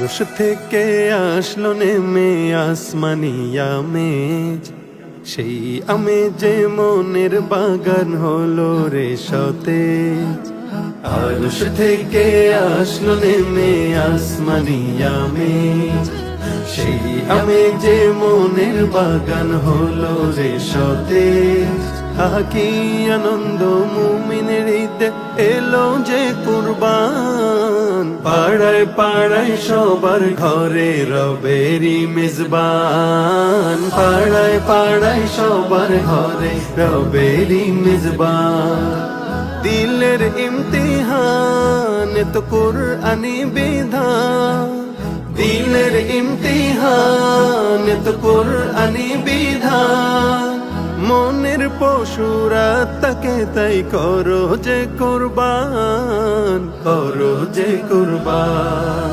আরশ থেকে আসলো নেমে আসমানিয়া মেজ সেই আমেজে মনের বাগান হলো রে সতেজ। আরশ থেকে আসলো নেমে আসমানিয়া মেজ সেই আমেজে মনের বাগান হলো রে সতেজ। আহা, কি আনন্দ মুমিনের এলো যে কুরবান। পাড়ায় পাড়ায় সবার ঘরে রবেরি মেজবান। পাড়ায় পাড়ায় সবার ঘরে রবেরি মেজবান। দিলের ইমতিহান তো কুরআনি বিধান। দিলের ইমতিহান তো কুরআনি পশুরা তাকে তাই করো যে কুরবান, করো যে কুরবান,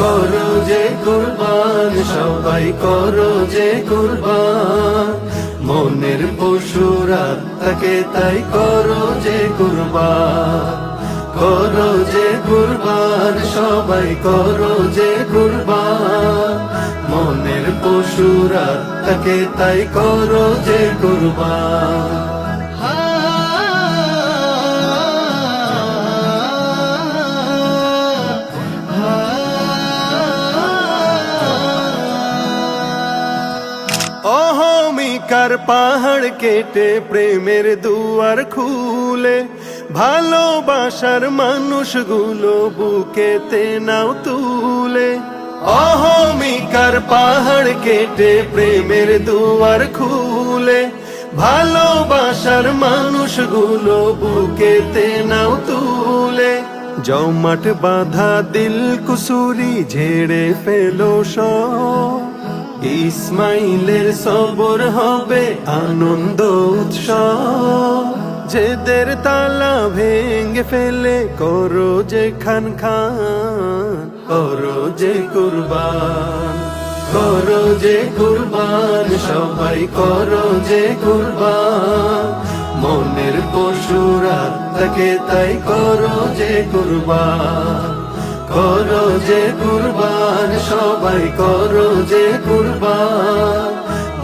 করো যে কুরবান, সবাই করো যে কুরবান। মনের পশুরা তাকে তাই করো যে কুরবান, করো যে কুরবান, সবাই করো যে কুরবান। পশুরা তাকে তাই করো যে কুরবান। অহমিকার পাহাড় কেটে প্রেমের দুয়ার খুলে, ভালোবাসার মানুষগুলো বুকেতে নাও তুলে। অহমিকার পাহাড় কেটে প্রেমের দুয়ার খুলে ভালোবাসার মানুষগুলো বুকেতে নাও তুলে জমাট বাধা দিল কুসুরি ঝেড়ে ফেলো ইসমাইলের সবর হবে আনন্দ উৎসব যেদের তালা ভেঙে ফেলে করো যে খান খান যে কুরবান করো যে কুরবান, সবাই করো যে কুরবান। মনের পশুরা তাকে তাই করো যে কুরবান করো যে কুরবান, সবাই করো যে কুরবান।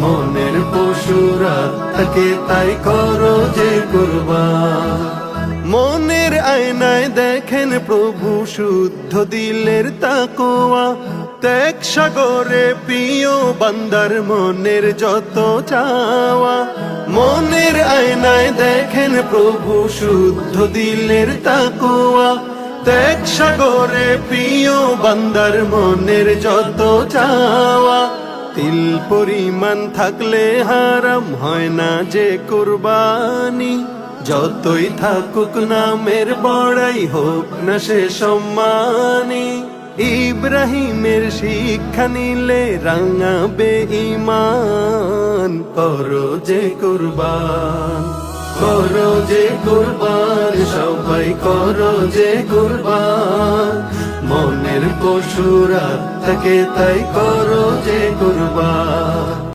মনের পশুরা তাকে তাই করো যে কুরবান। মনের আয়নায় দেখেন প্রভু শুদ্ধ দিলের তাকোয়া। ত্যাগ সাগরে প্রিয় বান্দার মনের যত চাওয়া। মনের আয়নায় দেখেন প্রভু শুদ্ধ দিলের তাকোয়া। ত্যাগ সাগরে প্রিয় বান্দার মনের যত চাওয়া। তিল পরিমাণ থাকলে হারাম হয় না যে কুরবানি। যতই থাকুক নামের বড়াই হোক না সে সম্মানী। ইব্রাহিমের শিক্ষা নিলে রাঙাবে ইমান করো যে কুরবান, করো যে কুরবান, সবাই করো যে কুরবান। মনের পশুরা থাকে তাই করো যে কুরবান।